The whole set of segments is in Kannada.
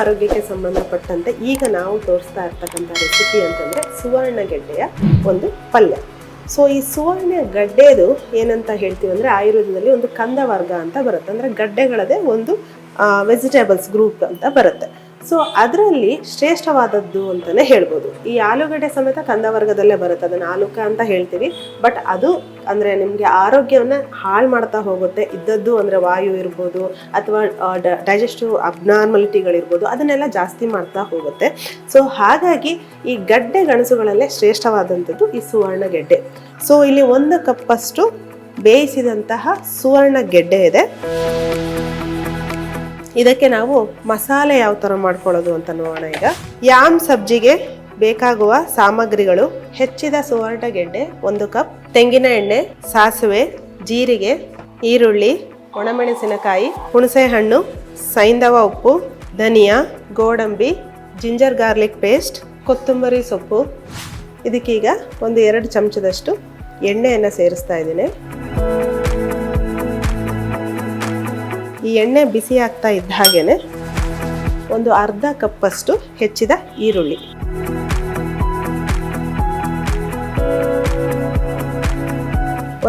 ಆರೋಗ್ಯಕ್ಕೆ ಸಂಬಂಧಪಟ್ಟಂತೆ ಈಗ ನಾವು ತೋರಿಸ್ತಾ ಇರ್ತಕ್ಕಂಥ ರೆಸಿಪಿ ಅಂತಂದ್ರೆ ಸುವರ್ಣ ಗೆಡ್ಡೆಯ ಒಂದು ಪಲ್ಯ. ಸೊ ಈ ಸುವರ್ಣ ಗಡ್ಡೆದು ಏನಂತ ಹೇಳ್ತೀವಿ ಅಂದ್ರೆ ಆಯುರ್ವೇದದಲ್ಲಿ ಒಂದು ಕಂದ ವರ್ಗ ಅಂತ ಬರುತ್ತೆ. ಅಂದ್ರೆ ಗಡ್ಡೆಗಳದೇ ಒಂದು ವೆಜಿಟೇಬಲ್ಸ್ ಗ್ರೂಪ್ ಅಂತ ಬರುತ್ತೆ. ಸೊ ಅದರಲ್ಲಿ ಶ್ರೇಷ್ಠವಾದದ್ದು ಅಂತಲೇ ಹೇಳ್ಬೋದು. ಈ ಆಲೂಗಡ್ಡೆ ಸಮೇತ ಕಂದ ವರ್ಗದಲ್ಲೇ ಬರುತ್ತೆ, ಅದನ್ನು ಆಲೂಕ ಅಂತ ಹೇಳ್ತೀವಿ. ಬಟ್ ಅದು ಅಂದರೆ ನಿಮಗೆ ಆರೋಗ್ಯವನ್ನು ಹಾಳು ಮಾಡ್ತಾ ಹೋಗುತ್ತೆ. ಇದ್ದದ್ದು ಅಂದರೆ ವಾಯು ಇರ್ಬೋದು, ಅಥವಾ ಡೈಜೆಸ್ಟಿವ್ ಅಬ್ನಾರ್ಮಲಿಟಿಗಳಿರ್ಬೋದು ಅದನ್ನೆಲ್ಲ ಜಾಸ್ತಿ ಮಾಡ್ತಾ ಹೋಗುತ್ತೆ. ಸೊ ಹಾಗಾಗಿ ಈ ಗಡ್ಡೆ ಗಣಸುಗಳಲ್ಲೇ ಶ್ರೇಷ್ಠವಾದಂಥದ್ದು ಈ ಸುವರ್ಣ ಗೆಡ್ಡೆ. ಸೊ ಇಲ್ಲಿ ಒಂದು ಕಪ್ಪಷ್ಟು ಬೇಯಿಸಿದಂತಹ ಸುವರ್ಣ ಗೆಡ್ಡೆ ಇದೆ. ಇದಕ್ಕೆ ನಾವು ಮಸಾಲೆ ಯಾವ ಥರ ಮಾಡ್ಕೊಳ್ಳೋದು ಅಂತ ನೋಡೋಣ ಈಗ. ಯಾಮ್ ಸಬ್ಜಿಗೆ ಬೇಕಾಗುವ ಸಾಮಗ್ರಿಗಳು ಹೆಚ್ಚಿದ ಸುವರ್ಣ ಗೆಡ್ಡೆ ಒಂದು ಕಪ್, ತೆಂಗಿನ ಎಣ್ಣೆ, ಸಾಸಿವೆ, ಜೀರಿಗೆ, ಈರುಳ್ಳಿ, ಒಣಮೆಣಸಿನಕಾಯಿ ಹುಣಸೆ ಹಣ್ಣು ಸೈಂಧವ ಉಪ್ಪು, ಧನಿಯಾ, ಗೋಡಂಬಿ, ಜಿಂಜರ್ ಗಾರ್ಲಿಕ್ ಪೇಸ್ಟ್, ಕೊತ್ತಂಬರಿ ಸೊಪ್ಪು. ಇದಕ್ಕೀಗ ಒಂದು ಎರಡು ಚಮಚದಷ್ಟು ಎಣ್ಣೆಯನ್ನು ಸೇರಿಸ್ತಾ ಇದ್ದೀನಿ. ಈ ಎಣ್ಣೆ ಬಿಸಿ ಆಗ್ತಾ ಇದ್ದ ಹಾಗೇನೆ ಒಂದು ಅರ್ಧ ಕಪ್ಪಷ್ಟು ಹೆಚ್ಚಿದ ಈರುಳ್ಳಿ.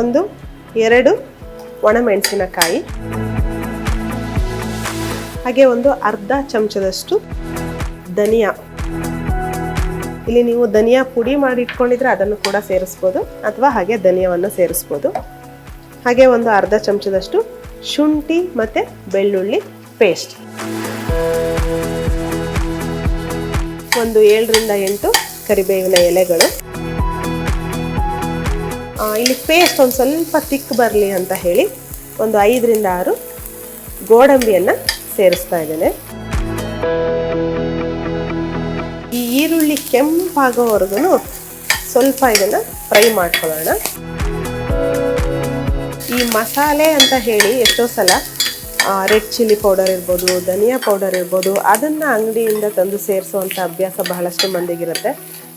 ಒಂದು, ಎರಡು ಒಣಮೆಣಸಿನಕಾಯಿ. ಹಾಗೆ ಒಂದು ಅರ್ಧ ಚಮಚದಷ್ಟು ಧನಿಯಾ. ಇಲ್ಲಿ ನೀವು ಧನಿಯಾ ಪುಡಿ ಮಾಡಿ ಇಟ್ಕೊಂಡಿದ್ರೆ ಅದನ್ನು ಕೂಡ ಸೇರಿಸ್ಬೋದು ಅಥವಾ ಹಾಗೆ ಧನಿಯಾವನ್ನು ಸೇರಿಸ್ಬೋದು. ಹಾಗೆ ಒಂದು ಅರ್ಧ ಚಮಚದಷ್ಟು ಶುಂಠಿ ಮತ್ತು ಬೆಳ್ಳುಳ್ಳಿ ಪೇಸ್ಟ್ ಒಂದು ಏಳರಿಂದ ಎಂಟು ಕರಿಬೇವಿನ ಎಲೆಗಳು. ಇಲ್ಲಿ ಪೇಸ್ಟ್ ಒಂದು ಸ್ವಲ್ಪ ತಿಕ್ ಬರಲಿ ಅಂತ ಹೇಳಿ ಒಂದು ಐದರಿಂದ ಆರು ಗೋಡಂಬಿಯನ್ನು ಸೇರಿಸ್ತಾ ಇದ್ದೇನೆ. ಈ ಈರುಳ್ಳಿ ಕೆಂಪಾಗೋವರೆಗೂ ಸ್ವಲ್ಪ ಇದನ್ನು ಫ್ರೈ ಮಾಡ್ಕೊಳ್ಳೋಣ. ಈ ಮಸಾಲೆ ಅಂತ ಹೇಳಿ ಎಷ್ಟೋ ಸಲ ರೆಡ್ ಚಿಲ್ಲಿ ಪೌಡರ್ ಇರ್ಬೋದು, ಧನಿಯಾ ಪೌಡರ್ ಇರ್ಬೋದು, ಅದನ್ನು ಅಂಗಡಿಯಿಂದ ತಂದು ಸೇರಿಸುವಂಥ ಅಭ್ಯಾಸ ಬಹಳಷ್ಟು ಮಂದಿಗಿರುತ್ತೆ.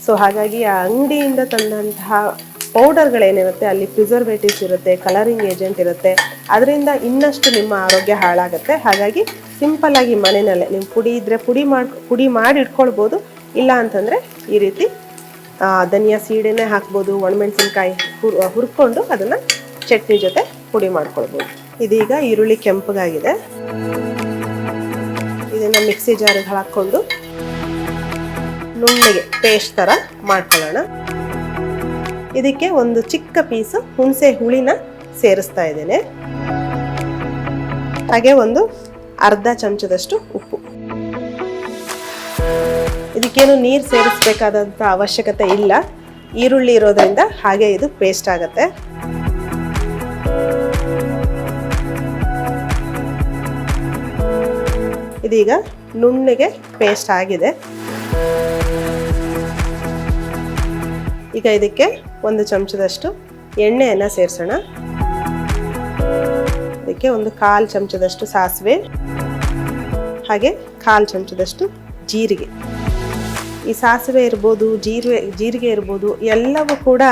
ಸೊ ಹಾಗಾಗಿ ಆ ಅಂಗಡಿಯಿಂದ ತಂದಂತಹ ಪೌಡರ್ಗಳೇನಿರುತ್ತೆ, ಅಲ್ಲಿ ಪ್ರಿಸರ್ವೇಟಿವ್ಸ್ ಇರುತ್ತೆ, ಕಲರಿಂಗ್ ಏಜೆಂಟ್ ಇರುತ್ತೆ, ಅದರಿಂದ ಇನ್ನಷ್ಟು ನಿಮ್ಮ ಆರೋಗ್ಯ ಹಾಳಾಗುತ್ತೆ. ಹಾಗಾಗಿ ಸಿಂಪಲ್ ಆಗಿ ಮನೆಯಲ್ಲೇ ನೀವು ಪುಡಿ ಇದ್ದರೆ ಪುಡಿ ಮಾಡಿ ಪುಡಿ ಮಾಡಿ ಇಟ್ಕೊಳ್ಬೋದು. ಇಲ್ಲ ಅಂತಂದರೆ ಈ ರೀತಿ ಧನಿಯಾ ಸೀಡೆನೇ ಹಾಕ್ಬೋದು, ಒಣಮೆಣಸಿನ್ಕಾಯಿ ಹುರ್, ಹುರ್ಕೊಂಡು ಅದನ್ನು ಚಟ್ನಿ ಜೊತೆ ಪುಡಿ ಮಾಡ್ಕೊಳ್ಬೋದು. ಇದೀಗ ಈರುಳ್ಳಿ ಕೆಂಪಗಾಗಿದೆ. ಇದನ್ನು ಮಿಕ್ಸಿ ಜಾರಿಗೆ ಹಾಕ್ಕೊಂಡು ನುಣ್ಣಗೆ ಪೇಸ್ಟ್ ಥರ ಮಾಡ್ಕೊಳ್ಳೋಣ. ಇದಕ್ಕೆ ಒಂದು ಚಿಕ್ಕ ಪೀಸು ಹುಣಸೆ ಹುಳಿನ ಸೇರಿಸ್ತಾ ಇದ್ದೇನೆ. ಹಾಗೆ ಒಂದು ಅರ್ಧ ಚಮಚದಷ್ಟು ಉಪ್ಪು. ಇದಕ್ಕೇನು ನೀರು ಸೇರಿಸ್ಬೇಕಾದಂಥ ಅವಶ್ಯಕತೆ ಇಲ್ಲ. ಈರುಳ್ಳಿ ಇರೋದ್ರಿಂದ ಹಾಗೆ ಇದು ಪೇಸ್ಟ್ ಆಗುತ್ತೆ. ಇದೀಗ ನುಣ್ಣಗೆ ಪೇಸ್ಟ್ ಆಗಿದೆ. ಈಗ ಇದಕ್ಕೆ ಒಂದು ಚಮಚದಷ್ಟು ಎಣ್ಣೆಯನ್ನು ಸೇರಿಸೋಣ. ಇದಕ್ಕೆ ಒಂದು ಕಾಲು ಚಮಚದಷ್ಟು ಸಾಸಿವೆ, ಹಾಗೆ ಕಾಲು ಚಮಚದಷ್ಟು ಜೀರಿಗೆ. ಈ ಸಾಸಿವೆ ಇರ್ಬೋದು ಜೀರಿಗೆ ಜೀರಿಗೆ ಇರ್ಬೋದು, ಎಲ್ಲವೂ ಕೂಡ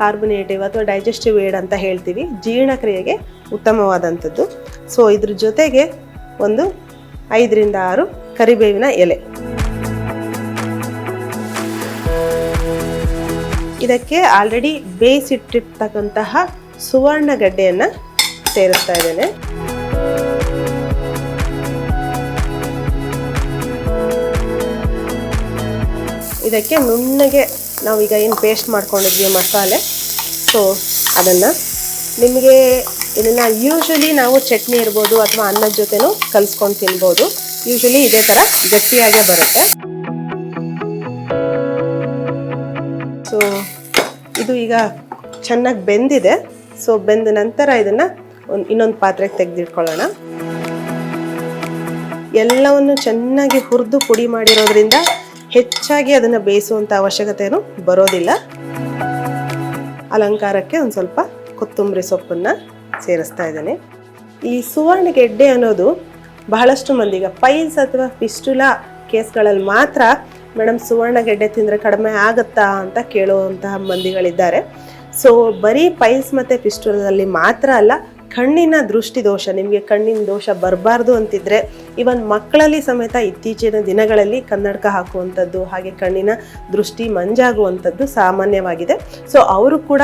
ಕಾರ್ಬೊನೇಟಿವ್ ಅಥವಾ ಡೈಜೆಸ್ಟಿವ್ ಏಡ್ ಅಂತ ಹೇಳ್ತೀವಿ. ಜೀರ್ಣಕ್ರಿಯೆಗೆ ಉತ್ತಮವಾದಂಥದ್ದು. ಸೊ ಇದ್ರ ಜೊತೆಗೆ ಒಂದು ಐದರಿಂದ ಆರು ಕರಿಬೇವಿನ ಎಲೆ. ಇದಕ್ಕೆ ಆಲ್ರೆಡಿ ಬೇಯಿಸಿಟ್ಟಿರ್ತಕ್ಕಂತಹ ಸುವರ್ಣ ಗಡ್ಡೆಯನ್ನು ಸೇರಿಸ್ತಾ ಇದ್ದೇನೆ. ಇದಕ್ಕೆ ನುಣ್ಣಗೆ ನಾವೀಗ ಏನು ಪೇಸ್ಟ್ ಮಾಡ್ಕೊಂಡಿದ್ವಿ ಮಸಾಲೆ. ಸೊ ಅದನ್ನು ನಿಮಗೆ ಇದನ್ನು ಯೂಶಲಿ ನಾವು ಚಟ್ನಿ ಇರ್ಬೋದು ಅಥವಾ ಅನ್ನದ ಜೊತೆನೂ ಕಲಿಸ್ಕೊಂಡು ತಿನ್ಬೋದು. ಯೂಶಲಿ ಇದೇ ಥರ ಗಟ್ಟಿಯಾಗೇ ಬರುತ್ತೆ. ಸೊ ಇದು ಈಗ ಚೆನ್ನಾಗಿ ಬೆಂದಿದೆ. ಸೊ ಬೆಂದ ನಂತರ ಇದನ್ನು ಒಂದು ಇನ್ನೊಂದು ಪಾತ್ರೆಗೆ ತೆಗೆದಿಟ್ಕೊಳ್ಳೋಣ. ಎಲ್ಲವನ್ನು ಚೆನ್ನಾಗಿ ಹುರಿದು ಪುಡಿ ಮಾಡಿರೋದ್ರಿಂದ ಹೆಚ್ಚಾಗಿ ಅದನ್ನು ಬೇಯಿಸುವಂಥ ಅವಶ್ಯಕತೆಯೂ ಬರೋದಿಲ್ಲ. ಅಲಂಕಾರಕ್ಕೆ ಒಂದು ಸ್ವಲ್ಪ ಕೊತ್ತಂಬರಿ ಸೊಪ್ಪನ್ನು ಸೇರಿಸ್ತಾ ಇದ್ದೇನೆ. ಈ ಸುವರ್ಣ ಗೆಡ್ಡೆ ಅನ್ನೋದು ಬಹಳಷ್ಟು ಮಂದಿಗೆ ಪೈಲ್ಸ್ ಅಥವಾ ಪಿಸ್ಟುಲಾ ಕೇಸ್ಗಳಲ್ಲಿ ಮಾತ್ರ ಮೇಡಮ್ ಸುವರ್ಣ ಗೆಡ್ಡೆ ತಿಂದರೆ ಕಡಿಮೆ ಆಗುತ್ತಾ? ಅಂತ ಕೇಳುವಂತಹ ಮಂದಿಗಳಿದ್ದಾರೆ. ಸೊ, ಬರೀ ಪೈಲ್ಸ್ ಮತ್ತು ಪಿಸ್ಟುಲದಲ್ಲಿ ಮಾತ್ರ ಅಲ್ಲ ಕಣ್ಣಿನ ದೃಷ್ಟಿ ದೋಷ, ನಿಮಗೆ ಕಣ್ಣಿನ ದೋಷ ಬರಬಾರ್ದು ಅಂತಿದ್ರೆ ಇವನ್ ಮಕ್ಕಳಲ್ಲಿ ಸಮೇತ ಇತ್ತೀಚಿನ ದಿನಗಳಲ್ಲಿ ಕನ್ನಡಕ ಹಾಕುವಂಥದ್ದು ಹಾಗೆ ಕಣ್ಣಿನ ದೃಷ್ಟಿ ಮಂಜಾಗುವಂಥದ್ದು ಸಾಮಾನ್ಯವಾಗಿದೆ. ಸೊ ಅವರು ಕೂಡ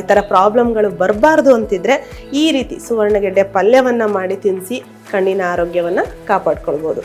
ಈ ಥರ ಪ್ರಾಬ್ಲಮ್ಗಳು ಬರಬಾರ್ದು ಅಂತಿದ್ರೆ ಈ ರೀತಿ ಸುವರ್ಣಗೆಡ್ಡೆ ಪಲ್ಯವನ್ನು ಮಾಡಿ ತಿನ್ನಿಸಿ ಕಣ್ಣಿನ ಆರೋಗ್ಯವನ್ನು ಕಾಪಾಡ್ಕೊಳ್ಬೋದು.